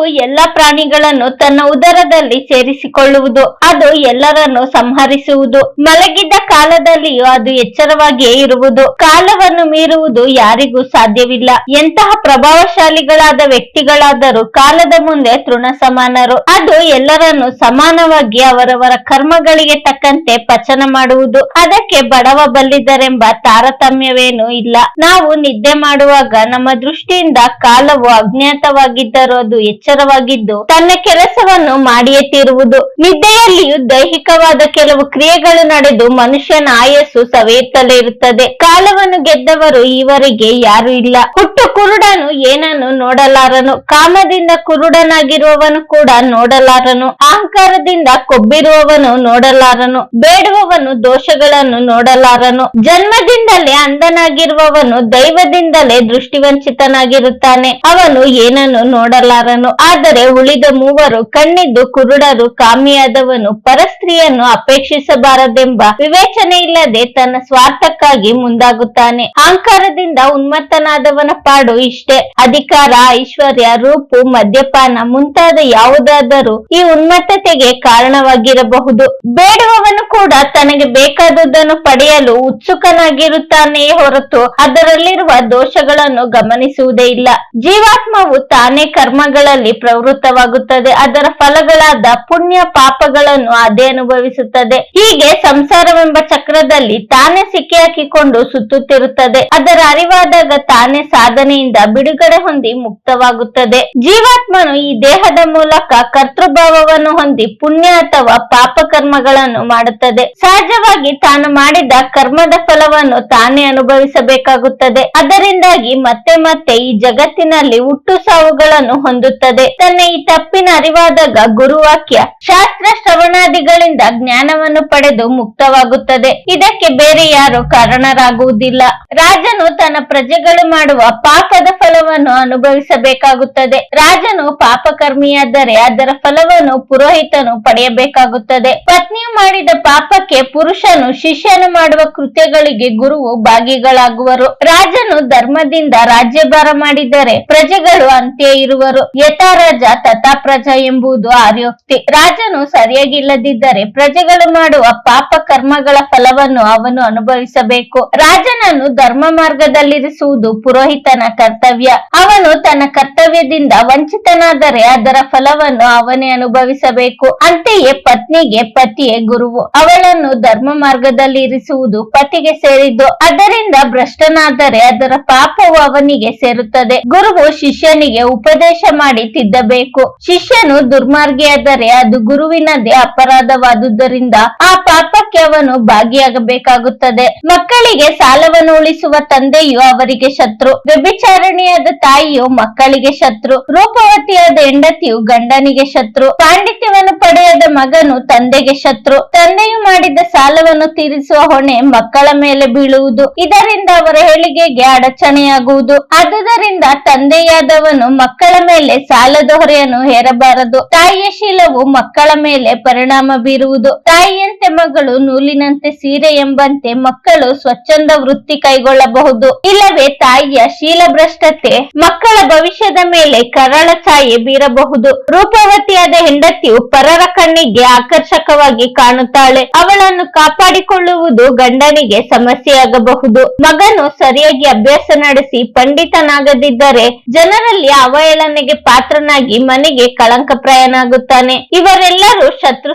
ಕಾಲವು ಎಲ್ಲಾ ಪ್ರಾಣಿಗಳನ್ನು ತನ್ನ ಉದರದಲ್ಲಿ ಸೇರಿಸಿಕೊಳ್ಳುವುದು. ಅದು ಎಲ್ಲರನ್ನು ಸಂಹರಿಸುವುದು. ಮಲಗಿದ್ದ ಕಾಲದಲ್ಲಿಯೂ ಅದು ಎಚ್ಚರವಾಗಿಯೇ ಇರುವುದು. ಕಾಲವನ್ನು ಮೀರುವುದು ಯಾರಿಗೂ ಸಾಧ್ಯವಿಲ್ಲ. ಎಂತಹ ಪ್ರಭಾವಶಾಲಿಗಳಾದ ವ್ಯಕ್ತಿಗಳಾದರೂ ಕಾಲದ ಮುಂದೆ ತೃಣ ಸಮಾನರು ಅದು ಎಲ್ಲರನ್ನು ಸಮಾನವಾಗಿ ಅವರವರ ಕರ್ಮಗಳಿಗೆ ತಕ್ಕಂತೆ ಪಚನ ಮಾಡುವುದು. ಅದಕ್ಕೆ ಬಡವ ಬಲ್ಲಿದರೆಂಬ ತಾರತಮ್ಯವೇನೂ ಇಲ್ಲ. ನಾವು ನಿದ್ದೆ ಮಾಡುವಾಗ ನಮ್ಮ ದೃಷ್ಟಿಯಿಂದ ಕಾಲವು ಅಜ್ಞಾತವಾಗಿದ್ದರೂ ಅದು ಎಚ್ಚರವಾಗಿದ್ದು ತನ್ನ ಕೆಲಸವನ್ನು ಮಾಡಿಯೇ ತೀರುವುದು. ನಿದ್ದೆಯಲ್ಲಿಯೂ ದೈಹಿಕವಾದ ಕೆಲವು ಕ್ರಿಯೆಗಳು ನಡೆದು ಮನುಷ್ಯನ ಆಯಸ್ಸು ಸವೆಯುತ್ತಲೇ ಇರುತ್ತದೆ. ಕಾಲವನ್ನು ಗೆದ್ದವರು ಈವರೆಗೆ ಯಾರು ಇಲ್ಲ. ಹುಟ್ಟು ಕುರುಡನು ಏನನ್ನು ನೋಡಲಾರನು? ಕಾಮದಿಂದ ಕುರುಡನಾಗಿರುವವನು ಕೂಡ ನೋಡಲಾರನು. ಅಹಂಕಾರದಿಂದ ಕೊಬ್ಬಿರುವವನು ನೋಡಲಾರನು. ಬೇಡುವವನು ದೋಷಗಳನ್ನು ನೋಡಲಾರನು. ಜನ್ಮದಿಂದಲೇ ಅಂಧನಾಗಿರುವವನು ದೈವದಿಂದಲೇ ದೃಷ್ಟಿವಂಚಿತನಾಗಿರುತ್ತಾನೆ. ಅವನು ಏನನ್ನು ನೋಡಲಾರನು? ಆದರೆ ಉಳಿದ ಮೂವರು ಕಣ್ಣಿದ್ದು ಕುರುಡರು યાદવનું પરસ્પર ಪರಸ್ತ್ರೀಯನ್ನು ಅಪೇಕ್ಷಿಸಬಾರದೆಂಬ ವಿವೇಚನೆ ಇಲ್ಲದೆ ತನ್ನ ಸ್ವಾರ್ಥಕ್ಕಾಗಿ ಮುಂದಾಗುತ್ತಾನೆ. ಅಹಂಕಾರದಿಂದ ಉನ್ಮತ್ತನಾದವನ ಪಾಡು ಇಷ್ಟೇ. ಅಧಿಕಾರ, ಐಶ್ವರ್ಯ, ರೂಪು, ಮದ್ಯಪಾನ ಮುಂತಾದ ಯಾವುದಾದರೂ ಈ ಉನ್ಮತ್ತತೆಗೆ ಕಾರಣವಾಗಿರಬಹುದು. ಬೇಡುವವನು ಕೂಡ ತನಗೆ ಬೇಕಾದದ್ದನ್ನು ಪಡೆಯಲು ಉತ್ಸುಕನಾಗಿರುತ್ತಾನೆಯೇ ಹೊರತು ಅದರಲ್ಲಿರುವ ದೋಷಗಳನ್ನು ಗಮನಿಸುವುದೇ ಇಲ್ಲ. ಜೀವಾತ್ಮವು ತಾನೇ ಕರ್ಮಗಳಲ್ಲಿ ಪ್ರವೃತ್ತವಾಗುತ್ತದೆ. ಅದರ ಫಲಗಳಾದ ಪುಣ್ಯ ಪಾಪಗಳನ್ನು ಅದೇ ಅನುಭವಿಸುತ್ತದೆ. ಹೀಗೆ ಸಂಸಾರವೆಂಬ ಚಕ್ರದಲ್ಲಿ ತಾನೇ ಸಿಕ್ಕಿ ಹಾಕಿಕೊಂಡು ಸುತ್ತುತ್ತಿರುತ್ತದೆ. ಅದರ ಅರಿವಾದಾಗ ತಾನೇ ಸಾಧನೆಯಿಂದ ಬಿಡುಗಡೆ ಹೊಂದಿ ಮುಕ್ತವಾಗುತ್ತದೆ. ಜೀವಾತ್ಮನು ಈ ದೇಹದ ಮೂಲಕ ಕರ್ತೃಭಾವವನ್ನು ಹೊಂದಿ ಪುಣ್ಯ ಅಥವಾ ಪಾಪ ಕರ್ಮಗಳನ್ನು ಮಾಡುತ್ತದೆ. ಸಹಜವಾಗಿ ತಾನು ಮಾಡಿದ ಕರ್ಮದ ಫಲವನ್ನು ತಾನೇ ಅನುಭವಿಸಬೇಕಾಗುತ್ತದೆ. ಅದರಿಂದಾಗಿ ಮತ್ತೆ ಮತ್ತೆ ಈ ಜಗತ್ತಿನಲ್ಲಿ ಹುಟ್ಟು ಸಾವುಗಳನ್ನು ಹೊಂದುತ್ತದೆ. ತನ್ನ ಈ ತಪ್ಪಿನ ಅರಿವಾದಾಗ ಗುರುವಾಕ್ಯ, ಶಾಸ್ತ್ರ ಶ್ರವಣಾದಿಗಳಿಂದ ಜ್ಞಾನವನ್ನು ಪಡೆದು ಮುಕ್ತವಾಗುತ್ತದೆ. ಇದಕ್ಕೆ ಬೇರೆ ಯಾರು ಕಾರಣರಾಗುವುದಿಲ್ಲ. ರಾಜನು ತನ್ನ ಪ್ರಜೆಗಳು ಮಾಡುವ ಪಾಪದ ಫಲವನ್ನು ಅನುಭವಿಸಬೇಕಾಗುತ್ತದೆ. ರಾಜನು ಪಾಪಕರ್ಮಿಯಾದರೆ ಅದರ ಫಲವನ್ನು ಪುರೋಹಿತನು ಪಡೆಯಬೇಕಾಗುತ್ತದೆ. ಪತ್ನಿಯು ಮಾಡಿದ ಪಾಪಕ್ಕೆ ಪುರುಷನು ಶಿಷ್ಯನು ಮಾಡುವ ಕೃತ್ಯಗಳಿಗೆ ಗುರುವು ಭಾಗಿಗಳಾಗುವರು. ರಾಜನು ಧರ್ಮದಿಂದ ರಾಜ್ಯಭಾರ ಮಾಡಿದರೆ ಪ್ರಜೆಗಳು ಅಂತ್ಯ ಇರುವರು. ಯಥಾ ರಾಜ ತಥಾ ಪ್ರಜಾ ಎಂಬುದು ಆರ್ಯೋಕ್ತಿ. ರಾಜನು ಸರಿಯಾಗಿಲ್ಲದಿದ್ದರೆ ಪ್ರಜೆಗಳು ಮಾಡುವ ಪಾಪ ಕರ್ಮಗಳ ಫಲವನ್ನು ಅವನು ಅನುಭವಿಸಬೇಕು. ರಾಜನನ್ನು ಧರ್ಮ ಮಾರ್ಗದಲ್ಲಿರಿಸುವುದು ಪುರೋಹಿತನ ಕರ್ತವ್ಯ. ಅವನು ತನ್ನ ಕರ್ತವ್ಯದಿಂದ ವಂಚಿತನಾದರೆ ಅದರ ಫಲವನ್ನು ಅವನೇ ಅನುಭವಿಸಬೇಕು. ಅಂತೆಯೇ ಪತ್ನಿಗೆ ಪತಿಯೇ ಗುರುವು. ಅವಳನ್ನು ಧರ್ಮ ಮಾರ್ಗದಲ್ಲಿ ಇರಿಸುವುದು ಪತಿಗೆ ಸೇರಿದ್ದು, ಅದರಿಂದ ಭ್ರಷ್ಟನಾದರೆ ಅದರ ಪಾಪವು ಅವನಿಗೆ ಸೇರುತ್ತದೆ. ಗುರುವು ಶಿಷ್ಯನಿಗೆ ಉಪದೇಶ ಮಾಡಿ ತಿದ್ದಬೇಕು. ಶಿಷ್ಯನು ದುರ್ಮಾರ್ಗಿಯಾದರೆ ಅದು ಗುರುವಿನದೇ ಅಪರಾಧವಾದುದರಿಂದ ಆ ಪಾಪಕ್ಕೆ ಅವನು ಭಾಗಿಯಾಗಬೇಕಾಗುತ್ತದೆ. ಮಕ್ಕಳಿಗೆ ಸಾಲವನ್ನು ಉಳಿಸುವ ತಂದೆಯು ಅವರಿಗೆ ಶತ್ರು. ವ್ಯಭಿಚಾರಣಿಯಾದ ತಾಯಿಯು ಮಕ್ಕಳಿಗೆ ಶತ್ರು. ರೂಪವತಿಯಾದ ಹೆಂಡತಿಯು ಗಂಡನಿಗೆ ಶತ್ರು. ಪಾಂಡಿತ್ಯವನ್ನು ಪಡೆಯದ ಮಗನು ತಂದೆಗೆ ಶತ್ರು. ತಂದೆಯು ಮಾಡಿದ ಸಾಲವನ್ನು ತೀರಿಸುವ ಹೊಣೆ ಮಕ್ಕಳ ಮೇಲೆ ಬೀಳುವುದು. ಇದರಿಂದ ಅವರ ಹೇಳಿಗೆಗೆ ಅಡಚಣೆಯಾಗುವುದು. ಆದುದರಿಂದ ತಂದೆಯಾದವನು ಮಕ್ಕಳ ಮೇಲೆ ಸಾಲದ ಹೊರೆಯನ್ನು ಹೇರಬಾರದು. ತಾಯಿಯ ಶೀಲವು ಮಕ್ಕಳ ಮೇಲೆ ಪರಿಣಾಮ ಬೀರುವುದು ತಾಯಿಯಂತೆ ಮಗಳು ನೂಲಿನಂತೆ ಸೀರೆ ಎಂಬಂತೆ ಮಕ್ಕಳು ಸ್ವಚ್ಛಂದ ವೃತ್ತಿ ಕೈಗೊಳ್ಳಬಹುದು. ಇಲ್ಲವೇ ತಾಯಿಯ ಶೀಲಭ್ರಷ್ಟತೆ ಮಕ್ಕಳ ಭವಿಷ್ಯದ ಮೇಲೆ ಕರಳ ಛಾಯೆ ಬೀರಬಹುದು. ರೂಪವತಿಯಾದ ಹೆಂಡತಿಯು ಪರರ ಕಣ್ಣಿಗೆ ಆಕರ್ಷಕವಾಗಿ ಕಾಣುತ್ತಾಳೆ. ಅವಳನ್ನು ಕಾಪಾಡಿಕೊಳ್ಳುವುದು ಗಂಡನಿಗೆ ಸಮಸ್ಯೆಯಾಗಬಹುದು. ಮಗನು ಸರಿಯಾಗಿ ಅಭ್ಯಾಸ ನಡೆಸಿ ಪಂಡಿತನಾಗದಿದ್ದರೆ ಜನರಲ್ಲಿ ಅವಹೇಳನೆಗೆ ಪಾತ್ರನಾಗಿ ಮನೆಗೆ ಕಳಂಕ ಪ್ರಯನಾಗುತ್ತಾನೆ ಇವರೆಲ್ಲರೂ ಶತ್ರು